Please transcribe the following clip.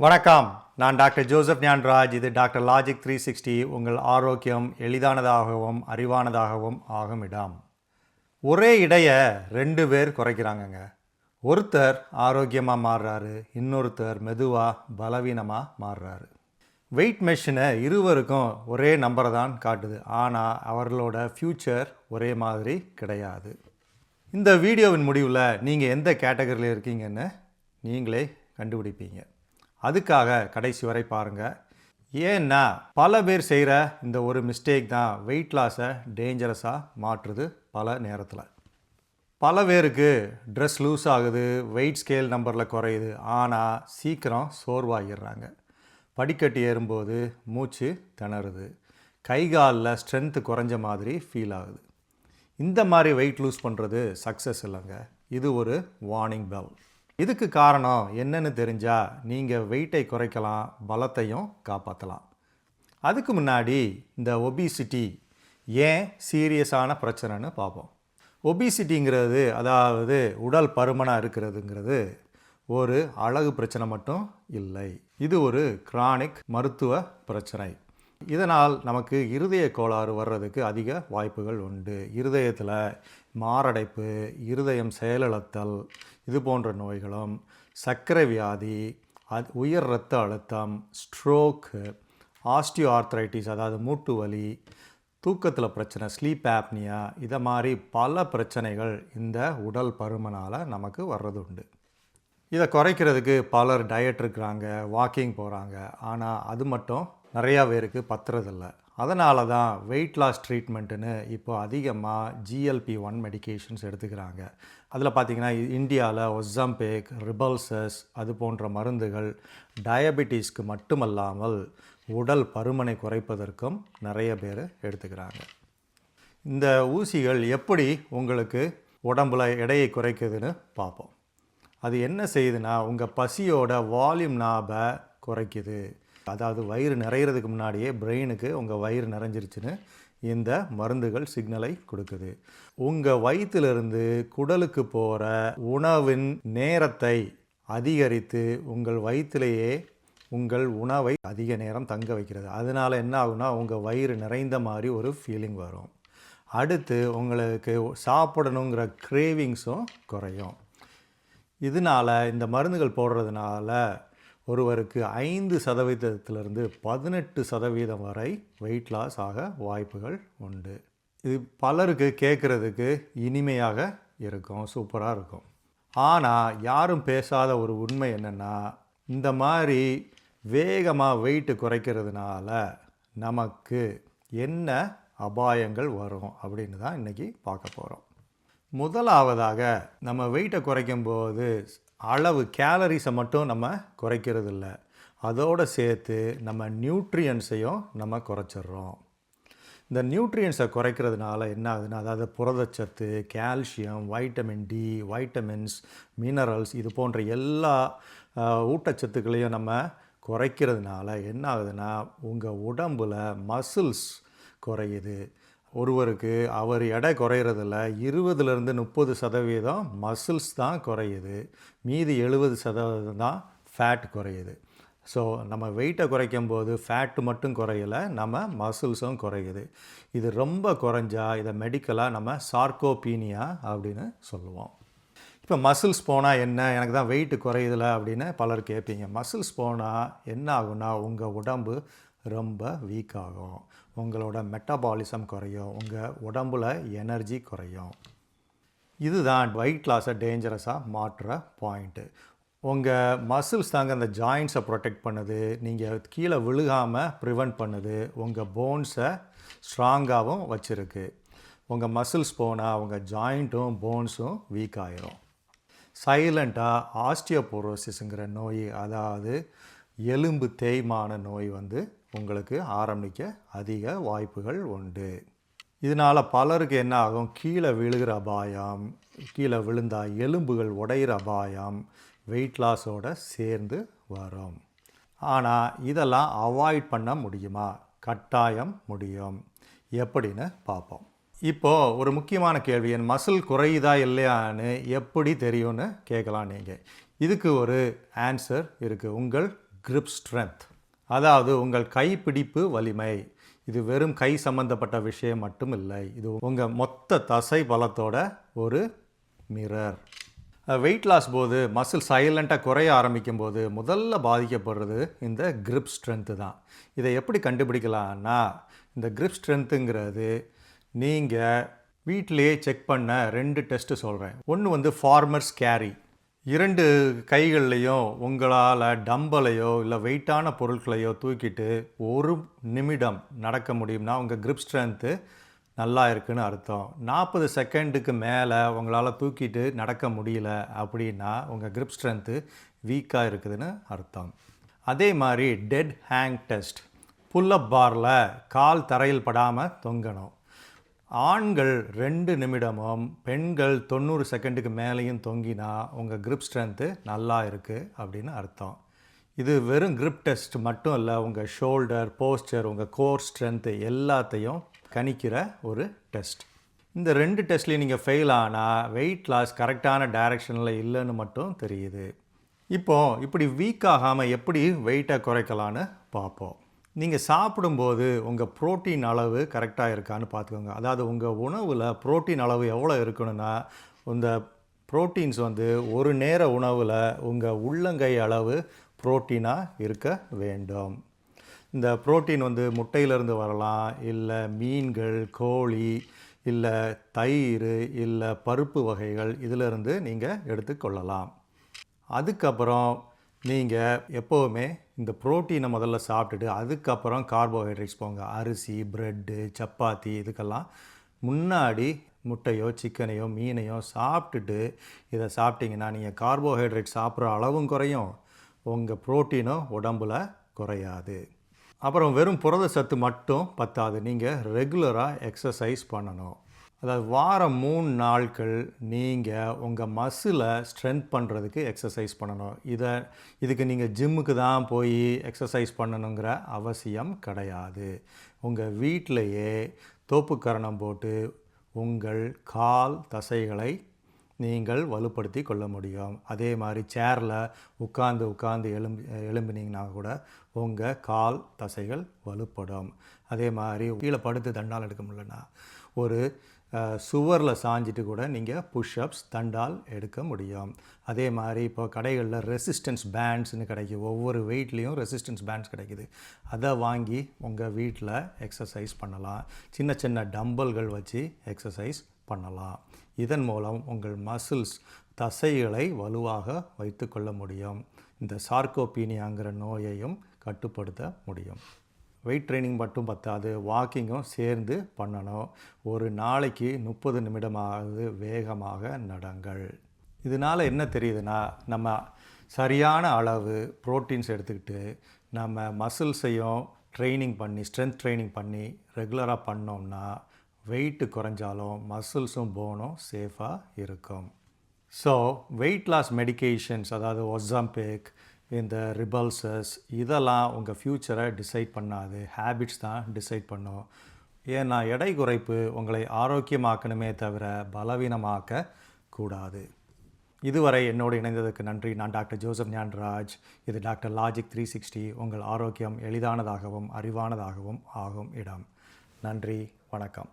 வணக்கம். நான் doctor Joseph Gnanaraj. இது டாக்டர் லாஜிக் த்ரீ சிக்ஸ்டி. உங்கள் ஆரோக்கியம் எளிதானதாகவும் அறிவானதாகவும் ஆகும் இடம் ஒரே இடையை ரெண்டு பேர் குறைக்கிறாங்கங்க. ஒருத்தர் ஆரோக்கியமாக மாறுறாரு இன்னொருத்தர் மெதுவாக பலவீனமாக மாறுறாரு. வெயிட் மெஷினை இருவருக்கும் ஒரே நம்பரை தான் காட்டுது. ஆனால் அவர்களோட ஃப்யூச்சர் ஒரே மாதிரி கிடையாது. இந்த வீடியோவின் முடிவில் நீங்கள் எந்த கேட்டகரியில் இருக்கீங்கன்னு நீங்களே கண்டுபிடிப்பீங்க. அதுக்காக கடைசி வரை பாருங்கள் ஏன்னா பல பேர் செய்கிற இந்த ஒரு மிஸ்டேக் தான் வெயிட் லாஸை டேஞ்சரஸாக மாற்றுது பல நேரத்தில். பல பேருக்கு ட்ரெஸ் லூஸ் ஆகுது வெயிட் ஸ்கேல் நம்பரில் குறையுது. ஆனால் சீக்கிரம் சோர்வாகிடுறாங்க படிக்கட்டு ஏறும்போது மூச்சு திணறுது. கை காலில் ஸ்ட்ரென்த்து குறைஞ்ச மாதிரி ஃபீல் ஆகுது. இந்த மாதிரி வெயிட் லூஸ் பண்ணுறது சக்ஸஸ் இல்லைங்க. இது ஒரு வார்னிங் பெல் இதுக்கு காரணம் என்னன்னு தெரிஞ்சால் நீங்கள் வெயிட்டை குறைக்கலாம் பலத்தையும் காப்பாற்றலாம் அதுக்கு முன்னாடி இந்த ஒபிசிட்டி ஏன் சீரியஸான பிரச்சனைன்னு பார்ப்போம். ஒபிசிட்டிங்கிறது அதாவது உடல் பருமனாக இருக்கிறதுங்கிறது ஒரு அழகு பிரச்சனை மட்டும் இல்லை. இது ஒரு கிரானிக் மருத்துவ பிரச்சனை. இதனால் நமக்கு இருதய கோளாறு வர்றதுக்கு அதிக வாய்ப்புகள் உண்டு. இருதயத்தில் மாரடைப்பு இருதயம் செயலிழத்தல் இது போன்ற நோய்களும் சர்க்கரை வியாதி அது உயர் இரத்த அழுத்தம் ஸ்ட்ரோக்கு ஆஸ்டியோ ஆர்த்ரைட்டிஸ் அதாவது மூட்டு வலி தூக்கத்தில் பிரச்சனை ஸ்லீப் ஆப்னியா இதை மாதிரி பல பிரச்சனைகள் இந்த உடல் பருமனால் நமக்கு வர்றது உண்டு இதை குறைக்கிறதுக்கு பலர் டயட் இருக்கிறாங்க வாக்கிங் போகிறாங்க ஆனால் அது மட்டும் நிறையா பேருக்கு பத்துறதில்ல. அதனால தான் வெயிட் லாஸ் ட்ரீட்மெண்ட்டுன்னு இப்போ அதிகமாக ஜிஎல்பி ஒன் மெடிகேஷன்ஸ் எடுத்துக்கிறாங்க. அதில் பார்த்திங்கன்னா இந்தியாவில் ஒசம்பேக் ரிபல்சஸ் அது போன்ற மருந்துகள் டயபெட்டிஸ்க்கு மட்டுமல்லாமல் உடல் பருமனை குறைப்பதற்கும் நிறைய பேர் எடுத்துக்கிறாங்க. இந்த ஊசிகள் எப்படி உங்களுக்கு உடம்புல எடையை குறைக்குதுன்னு பார்ப்போம் அது என்ன செய்யுதுன்னா உங்கள் பசியோட வால்யூம் நாபை குறைக்குது. அதாவது வயிறு நிறையிறதுக்கு முன்னாடியே பிரெயினுக்கு உங்கள் வயிறு நிறைஞ்சிருச்சுன்னு இந்த மருந்துகள் சிக்னலை கொடுக்குது. உங்கள் வயிற்றிலிருந்து குடலுக்கு போகிற உணவின் நேரத்தை அதிகரித்து உங்கள் வயிற்றிலேயே உங்கள் உணவை அதிக நேரம் தங்க வைக்கிறது. அதனால் என்ன ஆகுனா உங்கள் வயிறு நிறைந்த மாதிரி ஒரு ஃபீலிங் வரும். அடுத்து உங்களுக்கு சாப்பிடணுங்கிற கிரேவிங்ஸும் குறையும். இதனால் இந்த மருந்துகள் போடுறதுனால ஒருவருக்கு ஐந்து சதவீதத்திலிருந்து பதினெட்டு சதவீதம் வரை வெயிட் லாஸ் ஆக வாய்ப்புகள் உண்டு. இது பலருக்கு கேட்குறதுக்கு இனிமையாக இருக்கும் சூப்பராக இருக்கும். ஆனால் யாரும் பேசாத ஒரு உண்மை என்னென்னா இந்த மாதிரி வேகமாக வெயிட்டு குறைக்கிறதுனால நமக்கு என்ன அபாயங்கள் வரும் அப்படின்னு தான் இன்றைக்கி பார்க்க போகிறோம் முதலாவதாக நம்ம வெயிட்டை குறைக்கும் போது அளவு கேலரிஸை மட்டும் நம்ம குறைக்கிறது இல்லை அதோடு சேர்த்து நம்ம நியூட்ரியன்ஸையும் நம்ம குறைச்சிட்றோம். இந்த நியூட்ரியன்ஸை குறைக்கிறதுனால என்ன ஆகுதுன்னா அதாவது புரதச்சத்து calcium vitamin D vitamins minerals இது போன்ற எல்லா ஊட்டச்சத்துக்களையும் நம்ம குறைக்கிறதுனால என்ன ஆகுதுன்னா உங்கள் உடம்பில் மசில்ஸ் குறையுது. ஒருவருக்கு அவர் எடை குறையிறதில்ல இருபதுலேருந்து முப்பது சதவீதம் மசில்ஸ் தான் குறையுது. மீதி எழுபது சதவீதம் தான் ஃபேட் குறையுது. ஸோ நம்ம வெயிட்டை குறைக்கும் போது ஃபேட்டு மட்டும் குறையலை நம்ம மசில்ஸும் குறையுது. இது ரொம்ப குறைஞ்சா இதை மெடிக்கலாக நம்ம சார்கோபீனியா அப்படின்னு சொல்லுவோம். இப்போ மசில்ஸ் போனால் என்ன? எனக்கு தான் வெயிட்டு குறையுதில்ல அப்படின்னு பலர் கேட்பீங்க மசில்ஸ் போனால் என்ன ஆகும்னா உங்கள் உடம்பு ரொம்ப வீக் ஆகும். உங்களோட மெட்டபாலிசம் குறையும் உங்கள் உடம்புல எனர்ஜி குறையும். இதுதான் வெயிட் லாஸை டேஞ்சரஸாக மாற்றுற பாயிண்ட்டு உங்கள் மசில்ஸ் தாங்க அந்த ஜாயின்ஸை ப்ரொடெக்ட் பண்ணுது. நீங்கள் கீழே விழுகாமல் ப்ரிவெண்ட் பண்ணுது. உங்கள் போன்ஸை ஸ்ட்ராங்காகவும் வச்சுருக்கு. உங்கள் மசில்ஸ் போனால் உங்கள் ஜாயிண்ட்டும் போன்ஸும் வீக் ஆயிரும். சைலண்ட்டாக ஆஸ்டியோபோரோசிஸுங்கிற நோய் அதாவது எலும்பு தேய்மான நோய் வந்து உங்களுக்கு ஆரம்பிக்க அதிக வாய்ப்புகள் உண்டு. இதனால் பலருக்கு என்ன ஆகும்? கீழே விழுகிற அபாயம் கீழே விழுந்தா எலும்புகள் உடையிற அபாயம் வெயிட் லாஸோட சேர்ந்து வரும். ஆனால் இதெல்லாம் அவாய்ட் பண்ண முடியுமா? கட்டாயம் முடியும். எப்படின்னு பார்ப்போம். இப்போது ஒரு முக்கியமான கேள்வி என் மசில் குறையுதா இல்லையான்னு எப்படி தெரியும்னு கேட்கலாம் நீங்கள் இதுக்கு ஒரு ஆன்சர் இருக்குது உங்கள் க்ரிப் ஸ்ட்ரென்த் அதாவது உங்கள் கைப்பிடிப்பு வலிமை. இது வெறும் கை சம்பந்தப்பட்ட விஷயம் மட்டும் இல்லை இது உங்கள் மொத்த தசை பலத்தோட ஒரு மிரர் வெயிட் லாஸ் போது மசில் சைலண்ட்டாக குறைய ஆரம்பிக்கும் போது முதல்ல பாதிக்கப்படுறது இந்த கிரிப் ஸ்ட்ரென்த்து தான். இதை எப்படி கண்டுபிடிக்கலாம்னா இந்த கிரிப் ஸ்ட்ரென்த்துங்கிறது நீங்கள் வீட்டிலேயே செக் பண்ண ரெண்டு டெஸ்ட்டு சொல்கிறேன் ஒன்று வந்து ஃபார்மர்ஸ் கேரி இரண்டு கைகள்லையும் உங்களால் டம்பலையோ இல்லை வெயிட்டான பொருட்களையோ தூக்கிட்டு ஒரு நிமிடம் நடக்க முடியும்னா உங்கள் கிரிப் ஸ்ட்ரென்த்து நல்லா இருக்குன்னு அர்த்தம். நாற்பது செகண்டுக்கு மேலே உங்களால் தூக்கிட்டு நடக்க முடியல அப்படின்னா உங்கள் கிரிப் ஸ்ட்ரென்த்து வீக்காக இருக்குதுன்னு அர்த்தம். அதே மாதிரி டெட் ஹேங் டெஸ்ட் புல்லப் பாரில் கால் தரையில் படாமல் தொங்கணும். ஆண்கள் ரெண்டு நிமிடமும் பெண்கள் தொண்ணூறு செகண்டுக்கு மேலேயும் தொங்கினா உங்கள் கிரிப் ஸ்ட்ரென்த்து நல்லா இருக்குது அப்படின்னு அர்த்தம். இது வெறும் கிரிப் டெஸ்ட் மட்டும் இல்லை உங்கள் ஷோல்டர் போஸ்டர் உங்கள் கோர் ஸ்ட்ரென்த்து எல்லாத்தையும் கணிக்கிற ஒரு டெஸ்ட் இந்த ரெண்டு டெஸ்ட்லேயும் நீங்கள் ஃபெயில் ஆனால் வெயிட் லாஸ் கரெக்டான டைரக்ஷனில் இல்லைன்னு மட்டும் தெரியுது. இப்போது இப்படி வீக் ஆகாமல் எப்படி வெயிட்டை குறைக்கலான்னு பார்ப்போம். நீங்கள் சாப்பிடும்போது உங்கள் புரோட்டீன் அளவு கரெக்டாக இருக்கான்னு பார்த்துக்கோங்க அதாவது உங்கள் உணவில் புரோட்டீன் அளவு எவ்வளோ இருக்கணும்னா இந்த புரோட்டீன்ஸ் வந்து ஒரு நேர உணவில் உங்கள் உள்ளங்கை அளவு புரோட்டீனாக இருக்க வேண்டும். இந்த புரோட்டீன் வந்து முட்டையிலேருந்து வரலாம். இல்லை மீன்கள் கோழி இல்லை தயிர் இல்லை பருப்பு வகைகள் இதிலிருந்து நீங்கள் எடுத்துக்கொள்ளலாம் அதுக்கப்புறம் நீங்கள் எப்போவுமே இந்த புரோட்டீனை முதல்ல சாப்பிட்டுட்டு அதுக்கப்புறம் கார்போஹைட்ரேட்ஸ் போங்க. அரிசி ப்ரெட்டு சப்பாத்தி இதுக்கெல்லாம் முன்னாடி முட்டையோ சிக்கனையோ மீனையோ சாப்பிட்டுட்டு இதை சாப்பிட்டிங்கன்னா நீங்கள் கார்போஹைட்ரேட் சாப்பிட்ற அளவும் குறையும். உங்கள் புரோட்டீனும் உடம்பில் குறையாது. அப்புறம் வெறும் புரத சத்து மட்டும் பத்தாது. நீங்கள் ரெகுலராக எக்ஸசைஸ் பண்ணணும். அதாவது வாரம் மூணு நாட்கள் நீங்கள் உங்கள் மசிலை ஸ்ட்ரென்த் பண்ணுறதுக்கு எக்ஸசைஸ் பண்ணணும். இதை இதுக்கு நீங்கள் ஜிம்முக்கு தான் போய் எக்ஸசைஸ் பண்ணணுங்கிற அவசியம் கிடையாது. உங்கள் வீட்டிலையே தோப்புக்கரணம் போட்டு உங்கள் கால் தசைகளை நீங்கள் வலுப்படுத்தி கொள்ள முடியும். அதே மாதிரி சேரில் உட்காந்து உட்காந்து எலும்பி எலும்பினீங்கன்னா கூட உங்கள் கால் தசைகள் வலுப்படும். அதே மாதிரி கீழே படுத்து தண்டால் எடுக்க முடியலன்னா ஒரு சுவரில் சாஞ்சிட்டு கூட நீங்கள் புஷ்அப்ஸ் தண்டால் எடுக்க முடியும். அதே மாதிரி இப்போ கடைகளில் ரெசிஸ்டன்ஸ் பேண்ட்ஸ்னு கிடைக்கும் ஒவ்வொரு வெயிட்லேயும் ரெசிஸ்டன்ஸ் பேண்ட்ஸ் கிடைக்குது. அதை வாங்கி உங்கள் வீட்டில் எக்ஸசைஸ் பண்ணலாம். சின்ன சின்ன டம்பல்கள் வச்சு எக்ஸசைஸ் பண்ணலாம். இதன் மூலம் உங்கள் மசில்ஸ் தசைகளை வலுவாக வைத்துக்கொள்ள முடியும். இந்த சார்கோபீனியாங்கிற நோயையும் கட்டுப்படுத்த முடியும். வெயிட் ட்ரைனிங் மட்டும் பத்தாது வாக்கிங்கும் சேர்ந்து பண்ணணும். ஒரு நாளைக்கு முப்பது நிமிடமாவது வேகமாக நடங்கள். இதனால் என்ன தெரியுதுன்னா நம்ம சரியான அளவு ப்ரோட்டீன்ஸ் எடுத்துக்கிட்டு நம்ம மசில்ஸையும் ட்ரைனிங் பண்ணி ஸ்ட்ரென்த் ட்ரைனிங் பண்ணி ரெகுலராக பண்ணோம்னா வெயிட்டு குறைஞ்சாலும் மசில்ஸும் போனும் சேஃபாக இருக்கும். ஸோ வெயிட் லாஸ் மெடிக்கேஷன்ஸ் அதாவது ஒசாம்பிக் இந்த ரிபல்சஸ் இதெல்லாம் உங்கள் ஃப்யூச்சரை டிசைட் பண்ணாது. ஹேபிட்ஸ் தான் டிசைட் பண்ணும். ஏன்னா எடை குறைப்பு உங்களை ஆரோக்கியமாக்கணுமே தவிர பலவீனமாக்க கூடாது. இதுவரை என்னோடு இணைந்ததுக்கு நன்றி. நான் டாக்டர் ஜோசப் ஞான்ராஜ். இது டாக்டர் லாஜிக் த்ரீ சிக்ஸ்டி உங்கள் ஆரோக்கியம் எளிதானதாகவும் அறிவானதாகவும் ஆகும் இடம். நன்றி. வணக்கம்.